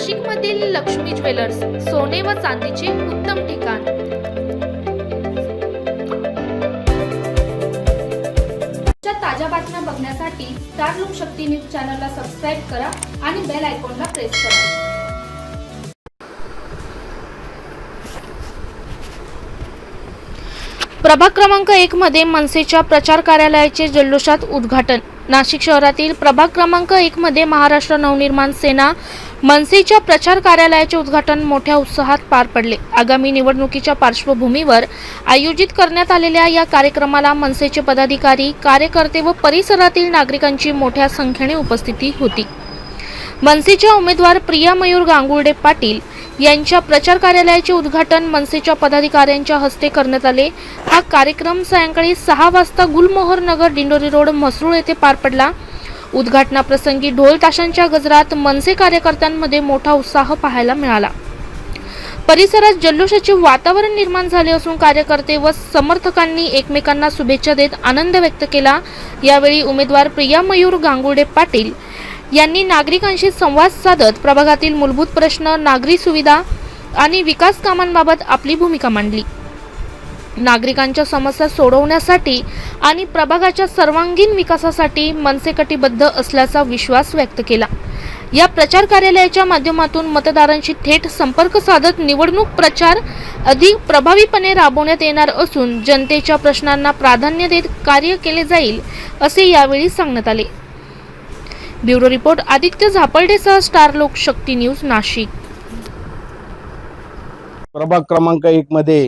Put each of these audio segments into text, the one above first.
नाशिकमधील लक्ष्मी ज्वेलर्स सोने व चांदीचे उत्तम ठिकाण. ताज्या बातम्या बघण्यासाठी स्टार लोकशक्ती न्यूज चॅनलला सबस्क्राईब करा आणि बेल आयकॉनला प्रेस करा. प्रभाग क्रमांक एक मध्ये मनसेच्या प्रचार कार्यालयाचे जल्लोषात उद्घाटन. नाशिक शहरातील प्रभाग क्रमांक एक मध्ये महाराष्ट्र नवनिर्माण सेना मनसेच्या प्रचार कार्यालयाचे उद्घाटन मोठ्या उत्साहात पार पडले. आगामी निवडणुकीच्या पार्श्वभूमीवर आयोजित करण्यात आलेल्या या कार्यक्रमाला मनसेचे पदाधिकारी कार्यकर्ते व परिसरातील नागरिकांची मोठ्या संख्येने उपस्थिती होती. मनसेच्या उमेदवार प्रिया मयूर गांगुर्डे पाटील यांच्या प्रचार कार्यालयाचे उद्घाटन मनसेच्या पदाधिकाऱ्यांच्या हस्ते करण्यात आले. हा कार्यक्रम सायंकाळी सहा वाजता गुलमोहर नगर दिंडोरी रोड म्हसरूळ येथे पार पडला. उद्घाटनाप्रसंगी ढोल ताशांच्या गजरात मनसे कार्यकर्त्यांमध्ये मोठा उत्साह पाहायला मिळाला. परिसरात जल्लोषाचे वातावरण निर्माण झाले असून कार्यकर्ते व समर्थकांनी एकमेकांना शुभेच्छा देत आनंद व्यक्त केला. यावेळी उमेदवार प्रिया मयूर गांगुडे पाटील यांनी नागरिकांशी संवाद साधत प्रभागातील मूलभूत प्रश्न नागरी सुविधा आणि विकास कामांबाबत आपली भूमिका मांडली. नागरिकांच्या समस्या सोडवण्यासाठी आणि प्रभागाच्या सर्वांगीण विकासासाठी मनसे कटिबद्ध असल्याचा विश्वास व्यक्त केला. या प्रचार कार्यालयाच्या माध्यमातून मतदारांशी थेट संपर्क साधत निवडणूक प्रचार अधिक प्रभावीपणे राबवण्यात येणार असून जनतेच्या प्रश्नांना प्राधान्य देत कार्य केले जाईल असे यावेळी सांगण्यात आले. ब्युरो रिपोर्ट आदित्य झापर्डेसह स्टार लोकशक्ती न्यूज नाशिक. प्रभाग क्रमांक एक मध्ये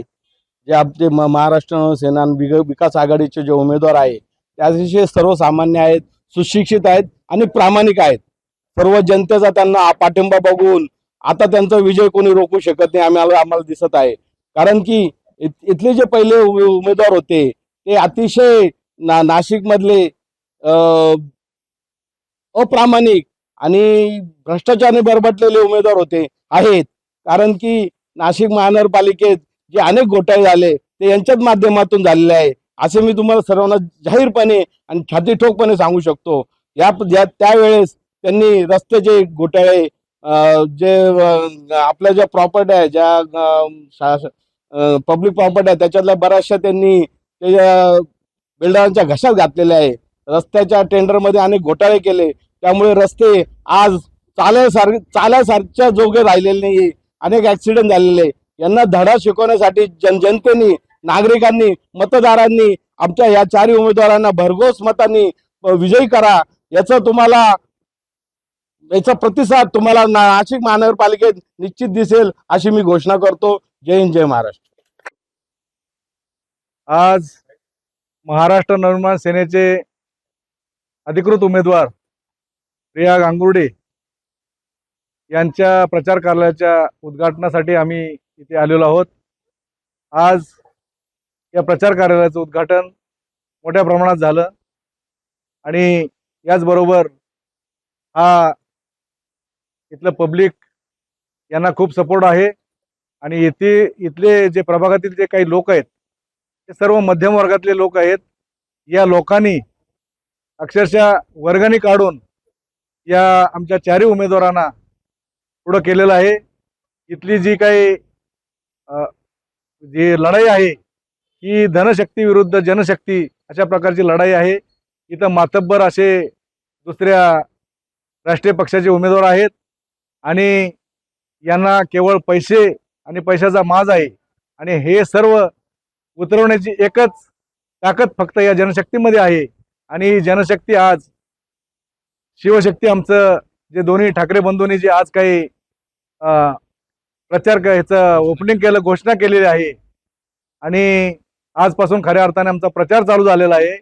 जे आपले महाराष्ट्र सेना विग- विकास आघाडीचे जे उमेदवार आहे ते अतिशय सर्वसामान्य आहेत सुशिक्षित आहेत आणि प्रामाणिक आहेत. सर्व जनतेचा त्यांना पाठिंबा बघून आता त्यांचा विजय कोणी रोखू शकत नाही आम्हाला आम्हाला दिसत आहे. कारण की इथले जे पहिले उमेदवार होते ते अतिशय ना नाशिक मधले अप्रामाणिक आणि भ्रष्टाचाराने बरबटलेले उमेदवार होते आहेत. कारण की नाशिक महानगरपालिकेत जे अनेक घोटाळे झाले ते यांच्याच माध्यमातून झालेले आहे. असे मी तुम्हाला सर्वांना जाहीरपणे आणि छाती ठोकपणे सांगू शकतो. या त्यावेळेस त्यांनी रस्त्याचे घोटाळे जे आपल्या ज्या प्रॉपर्टी आहे ज्या पब्लिक प्रॉपर्टी आहे त्याच्यातल्या बऱ्याचशा त्यांनी ते बिल्डरांच्या घशात घातलेल्या आहे. रस्त्याच्या टेंडरमध्ये अनेक घोटाळे केले. त्यामुळे रस्ते आज चालायसारखे चालायसारख्या जोगे राहिलेले नाही अनेक ॲक्सिडेंट झालेले. यांना धडा शिकवण्यासाठी जन जनतेने नागरिकांनी मतदारांनी आमच्या या चारही उमेदवारांना भरघोस मतांनी विजयी करा. याचा तुम्हाला याचा प्रतिसाद तुम्हाला नाशिक महानगरपालिकेत निश्चित दिसेल अशी मी घोषणा करतो. जय हिंद जय महाराष्ट्र. आज महाराष्ट्र निर्माण सेनेचे अधिकृत उमेदवार प्रिया गांगुर्डे यांच्या प्रचार कार्यालयाच्या उद्घाटनासाठी आम्ही इथे आलेलो आहोत. आज या प्रचार कार्यालयाचं उद्घाटन मोठ्या प्रमाणात झालं आणि याचबरोबर हा इथलं पब्लिक यांना खूप सपोर्ट आहे आणि येथे इथले जे प्रभागातील जे काही लोक आहेत ते सर्व मध्यम वर्गातले लोक आहेत. या लोकांनी अक्षरशः वर्गणी काढून या आमच्या चारही उमेदवारांना पुढं केलेलं आहे. इथली जी काही जी लढाई आहे ही धनशक्ती विरुद्ध जनशक्ती अशा प्रकारची लढाई आहे. इथं मातब्बर असे दुसऱ्या राष्ट्रीय पक्षाचे उमेदवार आहेत आणि यांना केवळ पैसे आणि पैशाचा माज आहे आणि हे सर्व उतरवण्याची एकच ताकद फक्त या जनशक्तीमध्ये आहे. आणि जनशक्ती आज शिवशक्ती आमचं जे दोन्ही ठाकरे बंधूंनी जे आज काही प्रचार क- ह्याचं ओपनिंग केलं घोषणा केलेली आहे. आणि आजपासून खऱ्या अर्थाने आमचा प्रचार चालू झालेला आहे.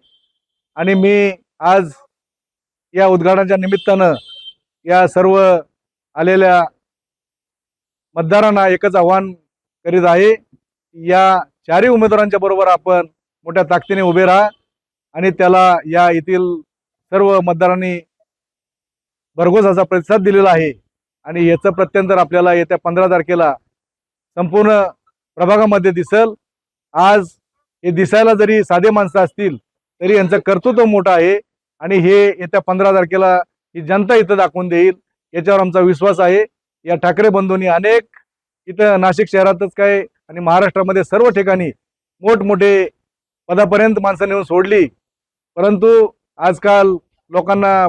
आणि मी आज या उद्घाटनाच्या निमित्तानं या सर्व आलेल्या मतदारांना एकच आव्हान करीत आहे. या चारही उमेदवारांच्या बरोबर आपण मोठ्या ताकदीने उभे राहा. आणि त्याला या येथील सर्व मतदारांनी भरघोस असा प्रतिसाद दिलेला आहे. आणि याचं प्रत्यंतर आपल्याला येत्या पंधरा तारखेला संपूर्ण प्रभागामध्ये दिसल आज हे दिसायला जरी साधे माणसं असतील तरी यांचं कर्तृत्व मोठं आहे. आणि हे येत्या पंधरा तारखेला ही जनता इथं दाखवून देईल याच्यावर आमचा विश्वास आहे. या ठाकरे बंधूंनी अनेक इथं नाशिक शहरातच काय आणि महाराष्ट्रामध्ये सर्व ठिकाणी मोठमोठे पदापर्यंत माणसं नेऊन सोडली. परंतु आजकाल लोकांना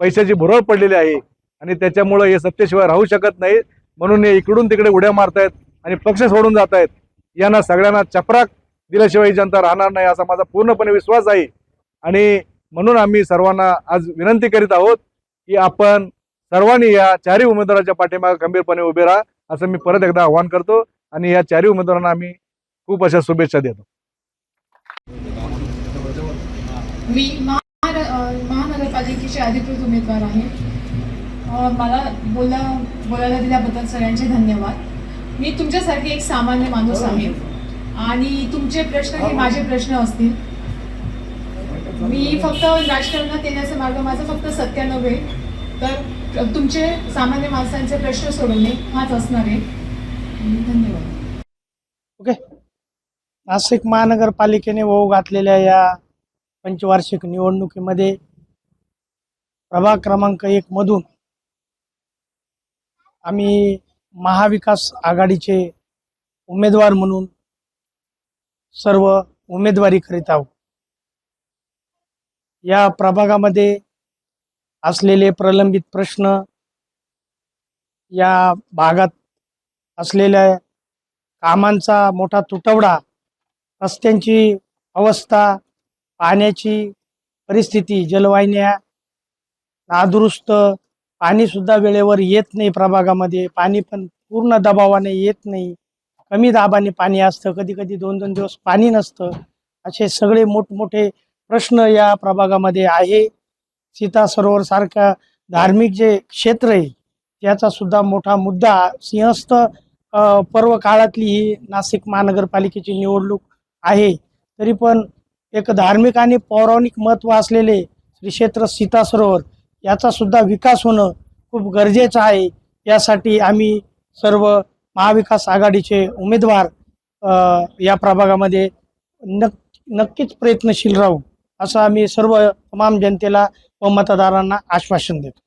पैशाची भुरळ पडलेली आहे आणि त्याच्यामुळं हे सत्तेशिवाय राहू शकत नाही. म्हणून हे इकडून तिकडे उड्या मारतायत आणि पक्ष सोडून जात आहेत यांना सगळ्यांना चपराक दिल्याशिवाय जनता राहणार नाही असा माझा पूर्णपणे विश्वास आहे. आणि म्हणून आम्ही सर्वांना आज विनंती करीत आहोत की आपण सर्वांनी या चारही उमेदवाराच्या पाठीमागे खंबीरपणे उभे राहा असं मी परत एकदा आवाहन करतो. आणि या चारही उमेदवारांना आम्ही खूप अशा शुभेच्छा देतो. मी महान महानगरपालिकेचे अधिकृत उमेदवार आहे. मला बोला बोलायला दिल्याबद्दल सगळ्यांचे धन्यवाद. मी तुमच्यासारखी एक सामान्य माणूस आहे. आणि तुमचे प्रश्न हे माझे प्रश्न असतील. मी फक्त राजकारणात येण्याचा मार्ग माझा फक्त सत्य नव्हे तर तुमचे सामान्य माणसांचे प्रश्न सोडवणे हाच असणार आहे. धन्यवाद. ओके. नाशिक महानगरपालिकेने वहू घातलेल्या या पंचवार्षिक निवडणुकीमध्ये प्रभाग क्रमांक एक मधून आम्ही महाविकास आघाडीचे उमेदवार म्हणून सर्व उमेदवारी करीत आहोत. या प्रभागामध्ये असलेले प्रलंबित प्रश्न या भागात असलेल्या कामांचा मोठा तुटवडा रस्त्यांची अवस्था पाण्याची परिस्थिती जलवाहिन्या नादुरुस्त पाणीसुद्धा वेळेवर येत नाही प्रभागामध्ये पाणी पण पूर्ण दबावाने येत नाही. कमी दाबाने पाणी असतं कधी कधी दोन दोन दिवस पाणी नसतं. असे सगळे मोठमोठे प्रश्न या प्रभागामध्ये आहे. सीता सरोवर सारखा धार्मिक जे क्षेत्र आहे त्याचा सुद्धा मोठा मुद्दा सिंहस्थ पर्व काळातली ही नाशिक महानगरपालिकेची निवडणूक आहे. तरी पण एक धार्मिक आणि पौराणिक महत्त्व असलेले श्री क्षेत्र सीता सरोवर याचा सुद्धा विकास होणं खूप गरजेचं आहे. यासाठी आम्ही सर्व महाविकास आघाडीचे उमेदवार या प्रभागामध्ये नक नक्कीच प्रयत्नशील राहू असं आम्ही सर्व तमाम जनतेला व मतदारांना आश्वासन देतो.